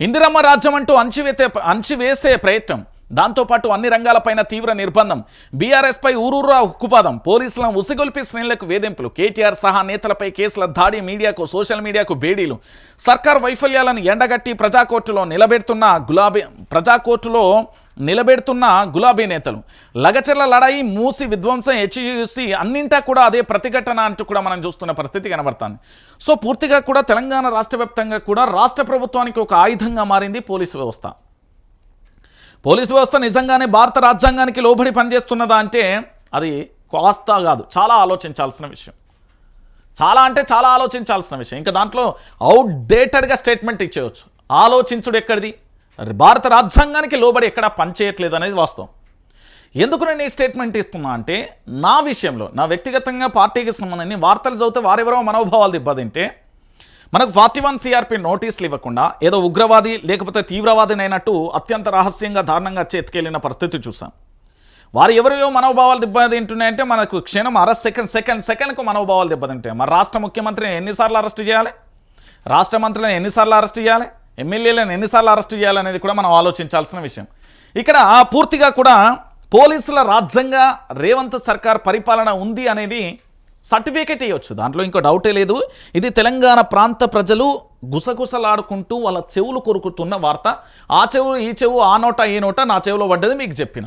ఇందిరమ్మ రాజ్యం అంటూ అంచివేతే అంచివేసే ప్రయత్నం. దాంతోపాటు అన్ని రంగాలపైన తీవ్ర నిర్బంధం. బీఆర్ఎస్పై ఊరూరా ఉక్కుపాదం. పోలీసులను ఉసిగొల్పి శ్రేణులకు వేధింపులు. కేటీఆర్ సహా నేతలపై కేసుల దాడి మీడియాకు సోషల్ మీడియాకు బేడీలు. సర్కార్ వైఫల్యాలను ఎండగట్టి ప్రజాకోర్టులో నిలబెడుతున్న గులాబీ ప్రజాకోర్టులో నిలబెడుతున్న గులాబీ నేతలు. లగచర్ల లడాయి మూసి విధ్వంసం హెచ్యూసి అన్నింటా కూడా అదే ప్రతిఘటన అంటూ కూడా మనం చూస్తున్న పరిస్థితి కనబడుతుంది. సో పూర్తిగా కూడా తెలంగాణ రాష్ట్ర కూడా రాష్ట్ర ప్రభుత్వానికి ఒక ఆయుధంగా మారింది పోలీసు వ్యవస్థ. పోలీసు వ్యవస్థ నిజంగానే భారత రాజ్యాంగానికి లోబడి పనిచేస్తున్నదా అంటే అది కాస్త కాదు. చాలా ఆలోచించాల్సిన విషయం. చాలా అంటే చాలా ఆలోచించాల్సిన విషయం. ఇంకా దాంట్లో అవుట్డేటెడ్గా స్టేట్మెంట్ ఇచ్చేయచ్చు. ఆలోచించుడు ఎక్కడిది? భారత రాజ్యాంగానికి లోబడి ఎక్కడా పనిచేయట్లేదు అనేది వాస్తవం. ఎందుకు నేను ఈ స్టేట్మెంట్ ఇస్తున్నా అంటే నా విషయంలో నా వ్యక్తిగతంగా పార్టీకి సంబంధించి వార్తలు చదివితే వారెవరో మనోభావాలు దెబ్బతింటే మనకు ఫార్టీ వన్ సిఆర్పి నోటీసులు ఇవ్వకుండా ఏదో ఉగ్రవాది లేకపోతే తీవ్రవాదినైనట్టు అత్యంత రహస్యంగా దారుణంగా చేతికెళ్ళిన పరిస్థితి చూసాం వారు ఎవరియో మనోభావాలు దెబ్బతింటున్నాయంటే మనకు క్షణం అరెస్ట్ సెకండ్ సెకండ్ సెకండ్కు మనోభావాలు దెబ్బతింటాయి. మరి రాష్ట్ర ముఖ్యమంత్రిని ఎన్నిసార్లు అరెస్ట్ చేయాలి? రాష్ట్ర మంత్రులను ఎన్నిసార్లు అరెస్ట్ చేయాలి? ఎమ్మెల్యేలను ఎన్నిసార్లు అరెస్ట్ చేయాలనేది కూడా మనం ఆలోచించాల్సిన విషయం. ఇక్కడ పూర్తిగా కూడా పోలీసుల రాజ్యంగా రేవంత్ సర్కార్ పరిపాలన ఉంది అనేది సర్టిఫికేట్ ఇవ్వచ్చు దాంట్లో ఇంకో డౌటే లేదు. ఇది తెలంగాణ ప్రాంత ప్రజలు గుసగుసలాడుకుంటూ వాళ్ళ చెవులు కొరుకుతున్న వార్త. ఆ చెవు ఈ చెవు ఆ నోట ఈ నోట నా చెవులో పడ్డది మీకు చెప్పిన.